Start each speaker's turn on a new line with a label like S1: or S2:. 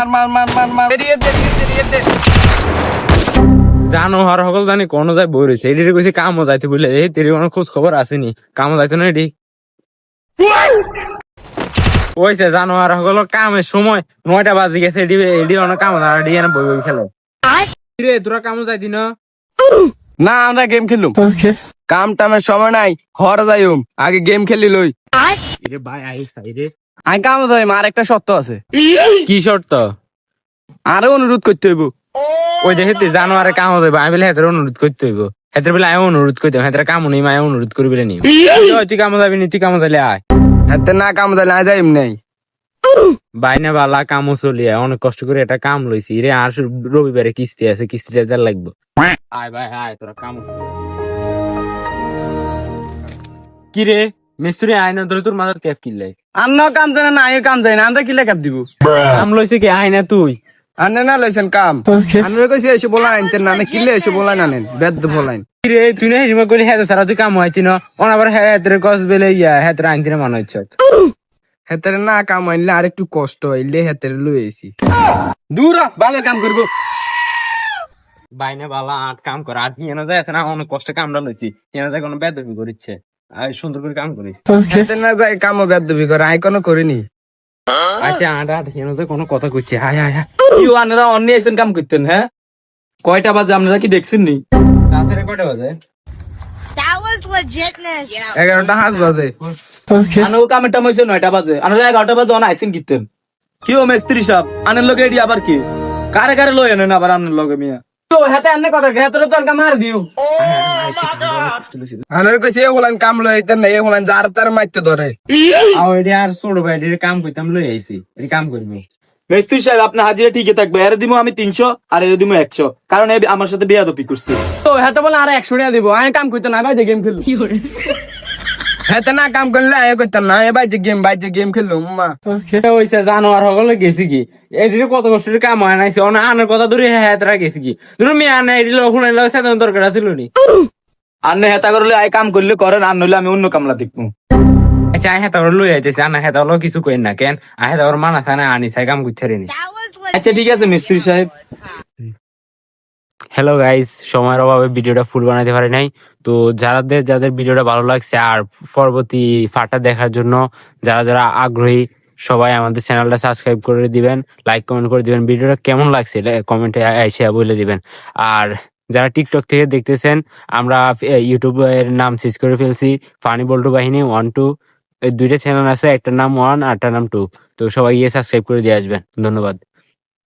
S1: মার মার মার মার মার। এদিকে দে, এদিকে দে,
S2: জানো আর সকল জানি কোন যায় বই রয়েছে কইছে কামও যাইতে বলে। এই তেরি কোনো খোঁজ খবর আসেনি কামও যাইতো না এটি ওইছে জানো আর সকল কামের সময়। নয়টা বাজে গেছে এটি এটি অনেক কাম আর এটি বই বই খেলো। রে তোরা কামও যাইতি না
S1: না আমরা গেম খেলুম। কাম টামের সময় নাই হর যাইম আগে গেম খেলি লই
S2: রে ভাই আইস রে
S1: আই কাম যাই আর একটা শর্ত আছে।
S2: কি শর্ত?
S1: আরও অনুরোধ করতে হইব।
S2: ওই যে হেতে জানোয়ারে কাম যাইব আমি বলে হেতের অনুরোধ করতে হইব। হেতের বেলা আমি অনুরোধ করতে হেতের কাম নেই মায় অনুরোধ করি বলে নি তুই কাম যাবি নি তুই কাম যাইলে আয়।
S1: হাতে না কাম যাইলে আই যাইম নাই।
S2: বাইনা বালা কামও চলিয়া অনেক কষ্ট করে একটা কাম লইছি। রে আর রবিবারে কিস্তি আছে কিস্তিটা দেড় লাগবে। আয় ভাই আয় তোরা কাম। কি রে মিস্ত্রি আয়না ধরে তোর মাথার ক্যাপ কিনলে।
S1: আন্ন কাম জানে না কাম জানি না আমরা কিলে কাপ দিব।
S2: কাম লইছে কি? আয়না তুই।
S1: আনে না লইছেন কাম। আনরে কইছে এসে বলা আনতে না না কিলে এসে বলা না নেন বেদ বলাইন
S2: রে তুই না হিসেবে করে হ্যাঁ সারা তুই কাম হইতি না। অনাবার হ্যাঁ তোর কস বেলে ইয়া হ্যাঁ তোর আনতি মনে হচ্ছে
S1: হেতের না কাম আনলে আর একটু কষ্ট হইলে হেতের লই আইছি। দূর ভালো কাম করব।
S2: বাইনে বালা আট কাম কর আট নিয়ে না যায় না অনেক কষ্ট কামটা লইছি। এনে যায় কোনো বেদবি করিচ্ছে। আর সুন্দর করে কাম করিস।
S1: হেতে না যাই দিবি করে আই কোনো করিনি।
S2: আচ্ছা আট আট এনে যায় কোনো কথা কইছে হায় হায় হায়।
S3: ইউ আনারা অন্য এসেন কাম করতেন হ্যাঁ? কয়টা বাজে আপনারা কি দেখছেন নি
S2: সাসরে কয়টা বাজে?
S1: এগারোটা হাঁস বাজে।
S3: কামের টাইম হয়েছে নয়টা বাজে। আনারা এগারোটা বাজে অন আইসেন কিতেন। কি ও মেস্ত্রি সাহেব আনের লগে এডি আবার কি? কারে কারে লই আনেন আবার আনের লগে মিয়া?
S1: তো কথা হেতের তো কাম মার দিও। আনার কাম লই আইতেন না এগুলান যার তার মাইতে ধরে।
S2: আও আর ছোট ভাই কাম কইতাম লই আইছি এডি কাম করবি।
S3: মেস্ত্রি সাহেব আপনার হাজিরা ঠিকই থাকবে এর দিমু আমি তিনশো আর এর দিমু একশো। কারণ এ আমার সাথে বেয়াদপি করছে।
S1: তো হেতে বলে আর একশো টাকা দিব আমি কাম করতে না ভাই গেম খেলু হেতে না কাম করলে আয় করতাম না এ বাইতে গেম বাইতে গেম খেললো মা
S2: হইছে জানোয়ার সকলে গেছি কি? এডির কত কষ্টের কাম হয় নাইছে অনেক আনের কথা ধরে হ্যাঁ তারা গেছি কি? ধরো মেয়ে আনে এডি লোক শুনে লোক সাধারণ দরকার আছিল নি।
S3: আন্নে হেতা করলে আই কাম করলে করেন আর নইলে আমি অন্য কামলা দেখব।
S2: আচ্ছা আই হেতা লই আইতেছি আনা হেতা হলো কিছু কইন না কেন? আই হেতা ওর মানা থানা আনি সাই কাম করতে
S3: আচ্ছা ঠিক আছে মিস্ত্রি সাহেব।
S2: হ্যালো গাইস সময়ের অভাবে ভিডিওটা ফুল বানাতে পারি নাই। তো যাদের যাদের ভিডিওটা ভালো লাগছে আর পরবর্তী ফাটা দেখার জন্য, যারা যারা আগ্রহী, সবাই আমাদের চ্যানেলটা সাবস্ক্রাইব করে দিবেন লাইক কমেন্ট করে দিবেন। ভিডিওটা কেমন লাগছে কমেন্টে এসে বলে দিবেন। আর যারা টিকটক থেকে দেখতেছেন, আমরা ইউটিউবের নাম সার্চ করে ফেলছি ফানি বল্টু বাহিনী ওয়ান টু দুইটা চ্যানেল আছে একটার নাম ওয়ান আর একটার নাম টু তো সবাই গিয়ে সাবস্ক্রাইব করে দিয়ে আসবেন। ধন্যবাদ।